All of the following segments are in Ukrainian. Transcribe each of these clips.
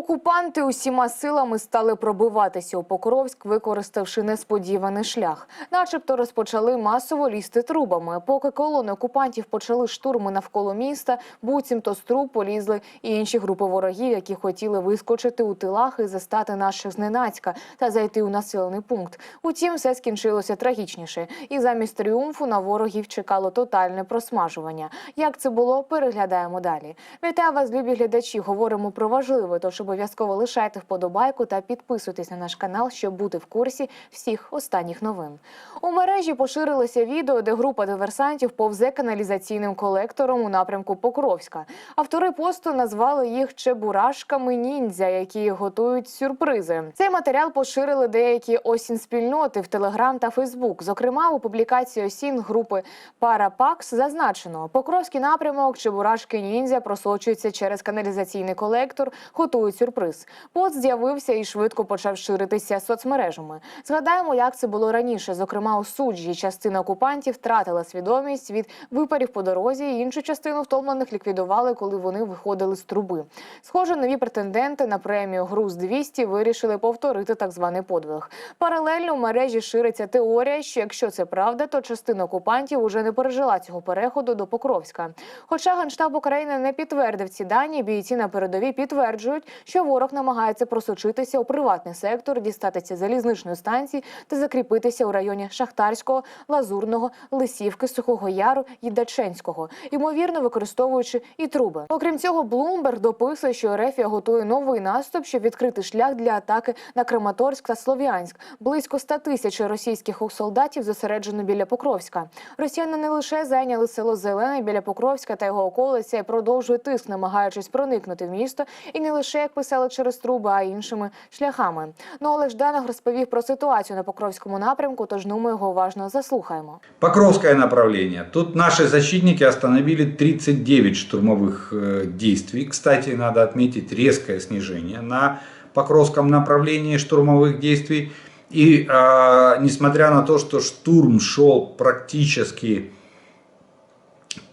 Окупанти усіма силами стали пробиватися у Покровськ, використавши несподіваний шлях. Начебто розпочали масово лізти трубами. Поки колони окупантів почали штурми навколо міста, буцімто з труб полізли і інші групи ворогів, які хотіли вискочити у тилах і застати наших зненацька та зайти у населений пункт. Утім, все скінчилося трагічніше, і замість тріумфу на ворогів чекало тотальне просмажування. Як це було, переглядаємо далі. Вітаю вас, любі глядачі. Говоримо про важливе, тож обов'язково лишайте вподобайку та підписуйтесь на наш канал, щоб бути в курсі всіх останніх новин. У мережі поширилося відео, де група диверсантів повзе каналізаційним колектором у напрямку Покровська. Автори посту назвали їх чебурашками ніндзя, які готують сюрпризи. Цей матеріал поширили деякі осінь спільноти в Телеграм та Фейсбук. Зокрема, у публікації осін групи Парапакс зазначено, Покровський напрямок Чебурашки ніндзя просочується через каналізаційний колектор, готують сюрприз. Пост з'явився і швидко почав ширитися соцмережами. Згадаємо, як це було раніше. Зокрема, у суджі частина окупантів втратила свідомість від випарів по дорозі. і Іншу частину втомлених ліквідували, коли вони виходили з труби. Схоже, нові претенденти на премію Груз 200 вирішили повторити так званий подвиг. Паралельно в мережі шириться теорія, що якщо це правда, то частина окупантів уже не пережила цього переходу до Покровська. Хоча генштаб України не підтвердив ці дані, бійці на передовій підтверджують, що ворог намагається просочитися у приватний сектор, дістатися залізничної станції та закріпитися у районі Шахтарського, Лазурного, Лисівки, Сухого Яру і Даченського, ймовірно використовуючи і труби. Окрім цього, Блумберг дописує, що Ерефія готує новий наступ, щоб відкрити шлях для атаки на Краматорськ та Слов'янськ. Близько 100 тисяч російських солдатів зосереджено біля Покровська. Росіяни не лише зайняли село Зелене біля Покровська та його околиця і продовжують тиск, намагаючись проникнути в місто, і не лише як писали через труби, а й іншими шляхами. Ну Олег Жданов розповів про ситуацію на Покровському напрямку, тож ну ми його уважно заслухаємо. Покровское направление. Тут наши защитники остановили 39 штурмовых э, действий. Кстати, надо отметить резкое снижение на Покровском направлении штурмовых действий. И э, несмотря на то, что штурм шел практически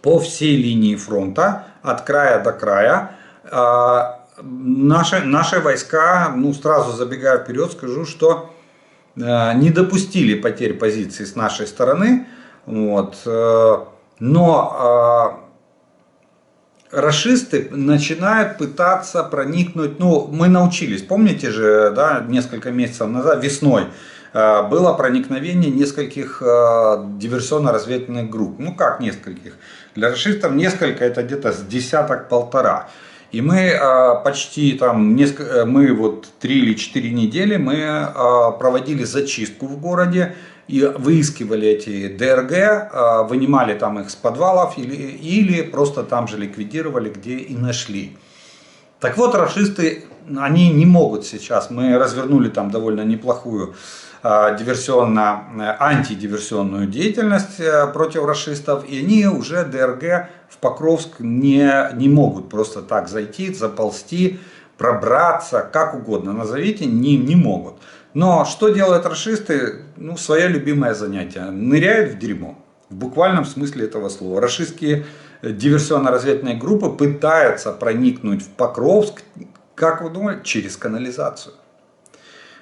по всей линии фронта, от края до края, э, наши, наши войска, ну сразу забегая вперед, скажу, что э, не допустили потерь позиций с нашей стороны. Вот, э, но э, расисты начинают пытаться проникнуть, ну, мы научились, помните же, да, несколько месяцев назад, весной, было проникновение нескольких диверсионно-разведывательных групп. Ну, как нескольких? Для расистов несколько, это где-то с десяток-полтора. И мы э, почти там, несколько, мы вот три или четыре недели мы э, проводили зачистку в городе и выискивали эти ДРГ, э, вынимали там их с подвалов или, или просто там же ликвидировали, где и нашли. Так вот, расисты, они не могут сейчас, мы развернули там довольно неплохую э, диверсионно, э, антидиверсионную деятельность э, против расистов, и они уже ДРГ в Покровск не, не могут просто так зайти, заползти, пробраться, как угодно назовите, не, не могут. Но что делают расисты? Ну, свое любимое занятие. Ныряют в дерьмо. В буквальном смысле этого слова. Расистские диверсионно-разведывательные группы пытаются проникнуть в Покровск, как вы думаете, через канализацию.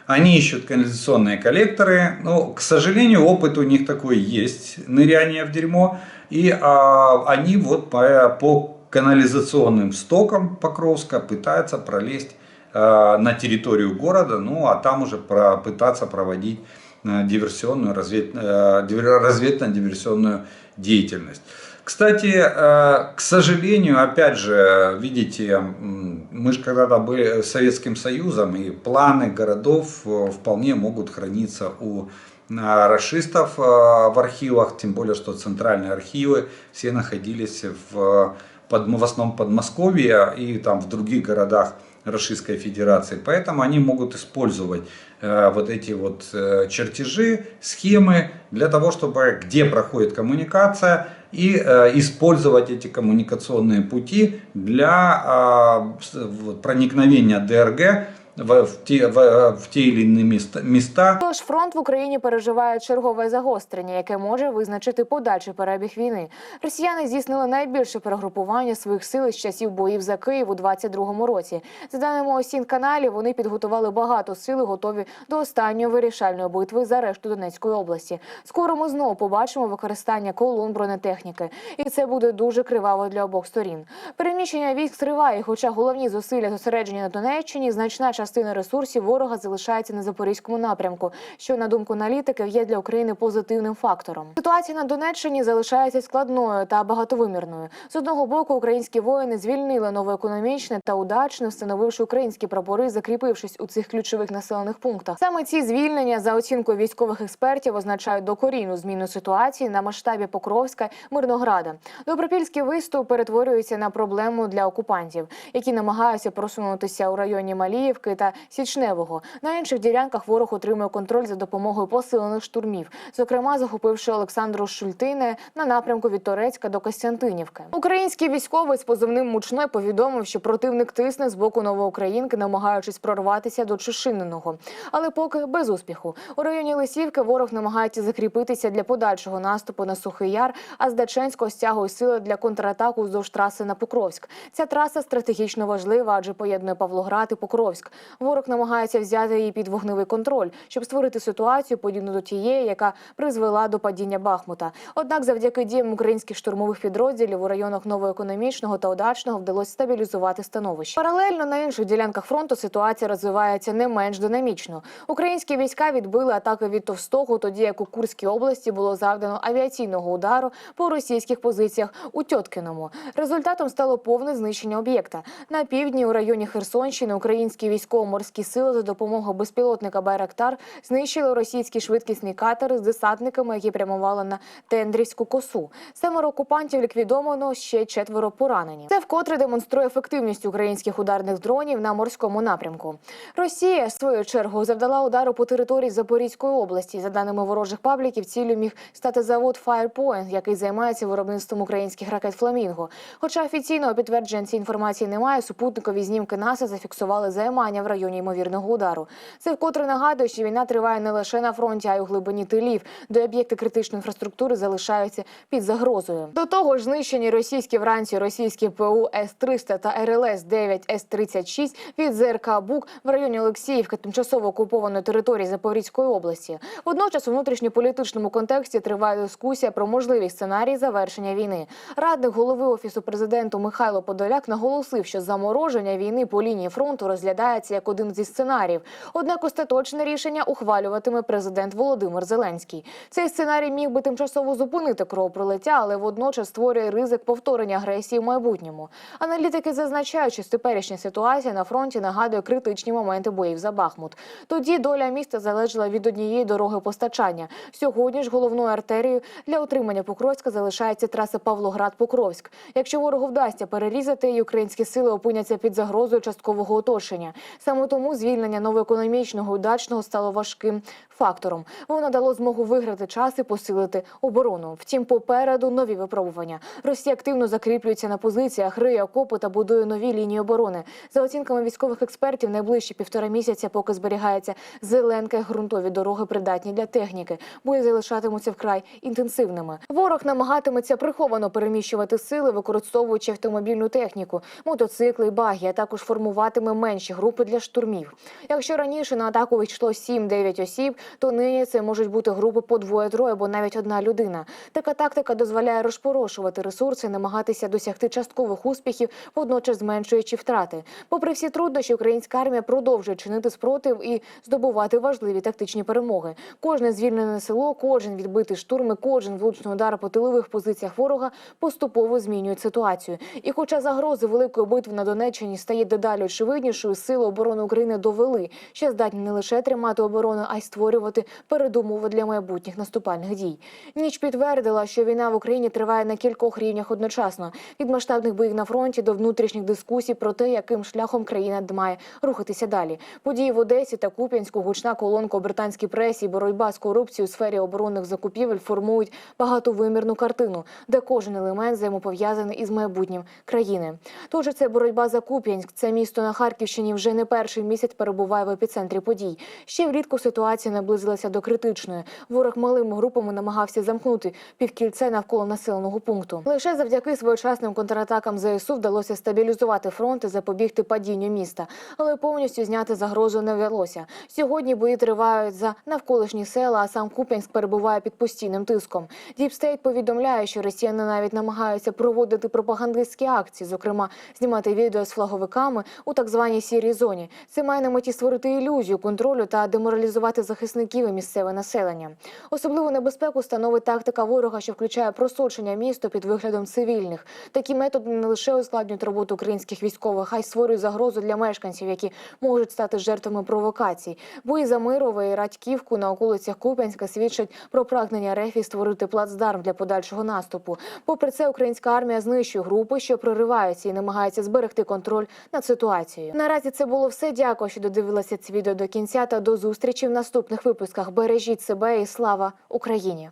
Они ищут канализационные коллекторы. Но, к сожалению, опыт у них такой есть, ныряние в дерьмо. И а, они вот по, по канализационным стокам Покровска пытаются пролезть а, на территорию города, ну а там уже про, пытаться проводить а, диверсионную, развед, а, разведно-диверсионную деятельность. Кстати, э, к сожалению, опять же, видите, мы же когда-то были Советским Союзом, и планы городов э, вполне могут храниться у э, расистов э, в архивах, тем более, что центральные архивы все находились в, под, в основном Подмосковье и там в других городах Российской Федерации. Поэтому они могут использовать э, вот эти вот э, чертежи, схемы для того, чтобы где проходит коммуникация и э, использовать эти коммуникационные пути для вот, проникновения ДРГ в, в, те, в, в те или иные места, места. Тож фронт в Україні переживає чергове загострення, яке може визначити подальший перебіг війни. Росіяни здійснили найбільше перегрупування своїх сил з часів боїв за Київ у 22-му році. За даними осін каналів, вони підготували багато сил, готові до останньої вирішальної битви за решту Донецької області. Скоро ми знову побачимо використання колон бронетехніки, і це буде дуже криваво для обох сторін. Переміщення військ триває, хоча головні зусилля зосереджені на Донеччині, значна частина ресурсів ворога залишається на запорізькому напрямку, що на думку аналітиків є для України позитивним фактором. Ситуація на Донеччині залишається складною та багатовимірною. З одного боку, українські воїни звільнили новоекономічне та удачне, встановивши українські прапори, закріпившись у цих ключових населених пунктах. Саме ці звільнення, за оцінкою військових експертів, означають докорінну зміну ситуації на масштабі Покровська Мирнограда. Добропільський виступ перетворюється на проблему для окупантів, які намагаються просунутися у районі Маліївки та Січневого. На інших ділянках ворог отримує контроль за допомогою посилених штурмів, зокрема захопивши Олександру Шультине на напрямку від Торецька до Костянтинівки. Український військовий з позивним мучной повідомив, що противник тисне з боку Новоукраїнки, намагаючись прорватися до Чешиненого, але поки без успіху. У районі Лисівки ворог намагається закріпитися для подальшого наступу на Сухий Яр, а з Даченського стягує сили для контратаку вздовж траси на Покровськ. Ця траса стратегічно важлива, адже поєднує Павлоград і Покровськ. Ворог намагається взяти її під вогневий контроль, щоб створити ситуацію подібну до тієї, яка призвела до падіння Бахмута. Однак, завдяки діям українських штурмових підрозділів у районах новоекономічного та удачного вдалося стабілізувати становище. Паралельно на інших ділянках фронту ситуація розвивається не менш динамічно. Українські війська відбили атаки від Товстого, тоді як у Курській області було завдано авіаційного удару по російських позиціях у Тьоткіному. Результатом стало повне знищення об'єкта. На півдні у районі Херсонщини українські військово-морські сили за допомогою безпілотника Байрактар знищили російські швидкісні катери з десантниками, які прямували на Тендрівську косу. Семеро окупантів ліквідовано, ще четверо поранені. Це вкотре демонструє ефективність українських ударних дронів на морському напрямку. Росія, в свою чергу, завдала удару по території Запорізької області. За даними ворожих пабліків, ціллю міг стати завод Firepoint, який займається виробництвом українських ракет Фламінго. Хоча офіційного підтвердження цієї інформації немає, супутникові знімки НАСА зафіксували займання в районі ймовірного удару. Це вкотре нагадує, що війна триває не лише на фронті, а й у глибині тилів, де об'єкти критичної інфраструктури залишаються під загрозою. До того ж, знищені російські вранці російські ПУ С-300 та РЛС 9 С-36 від ЗРК БУК в районі Олексіївки, тимчасово окупованої території Запорізької області. Водночас у внутрішньополітичному контексті триває дискусія про можливі сценарії завершення війни. Радник голови офісу президенту Михайло Подоляк наголосив, що замороження війни по лінії фронту розглядається як один зі сценаріїв. Однак остаточне рішення ухвалюватиме президент Володимир Зеленський. Цей сценарій міг би тимчасово зупинити кровопролиття, але водночас створює ризик повторення агресії в майбутньому. Аналітики зазначають, що теперішня ситуація на фронті нагадує критичні моменти боїв за Бахмут. Тоді доля міста залежала від однієї дороги постачання. Сьогодні ж головною артерією для отримання Покровська залишається траса Павлоград-Покровськ. Якщо ворогу вдасться перерізати її, українські сили опиняться під загрозою часткового оточення. Саме тому звільнення новоекономічного удачного стало важким фактором. Воно дало змогу виграти час і посилити оборону. Втім, попереду нові випробування. Росія активно закріплюється на позиціях, риє окопи та будує нові лінії оборони. За оцінками військових експертів, найближчі півтора місяця, поки зберігається зеленка, ґрунтові дороги придатні для техніки, бої залишатимуться вкрай інтенсивними. Ворог намагатиметься приховано переміщувати сили, використовуючи автомобільну техніку, мотоцикли, баги, а також формуватиме менші групи для штурмів. Якщо раніше на атаку йшло 7-9 осіб, то нині це можуть бути групи по двоє-троє або навіть одна людина. Така тактика дозволяє розпорошувати ресурси, намагатися досягти часткових успіхів, водночас зменшуючи втрати. Попри всі труднощі, українська армія продовжує чинити спротив і здобувати важливі тактичні перемоги. Кожне звільнене село, кожен відбитий штурм, і кожен влучний удар по тилових позиціях ворога поступово змінюють ситуацію. І, хоча загрози великої битви на Донеччині стає дедалі очевиднішою, сили оборони України довели, що здатні не лише тримати оборону, а й створювати передумови для майбутніх наступальних дій. Ніч підтвердила, що війна в Україні триває на кількох рівнях одночасно від масштабних боїв на фронті до внутрішніх дискусій про те, яким шляхом країна має рухатися далі. Події в Одесі та Куп'янську, гучна колонка у британській пресі, боротьба з корупцією у сфері оборонних закупівель формують багатовимірну картину, де кожен елемент взаємопов'язаний із майбутнім країни. Тож це боротьба за Куп'янськ. Це місто на Харківщині вже не перший місяць перебуває в епіцентрі подій. Ще влітку ситуація наблизилася до критичної. Ворог малими групами намагався замкнути півкільце навколо населеного пункту. Лише завдяки своєчасним контратакам ЗСУ вдалося стабілізувати фронт і запобігти падінню міста, але повністю зняти загрозу не вдалося. Сьогодні бої тривають за навколишні села, а сам Куп'янськ перебуває під постійним тиском. Діпстейт повідомляє, що росіяни навіть намагаються проводити пропагандистські акції, зокрема знімати відео з флаговиками у так званій сірій зоні. Це має на меті створити ілюзію контролю та деморалізувати захисників і місцеве населення. Особливу небезпеку становить тактика ворога, що включає просочення міста під виглядом цивільних. Такі методи не лише ускладнюють роботу українських військових, а й створюють загрозу для мешканців, які можуть стати жертвами провокацій. Бої за Мирове і Радьківку на околицях Куп'янська свідчать про прагнення Рефі створити плацдарм для подальшого наступу. Попри це, українська армія знищує групи, що прориваються і намагається зберегти контроль над ситуацією. Наразі це було все. Дякую, що додивилися це відео до кінця. Та до зустрічі в наступних випусках. Бережіть себе і слава Україні!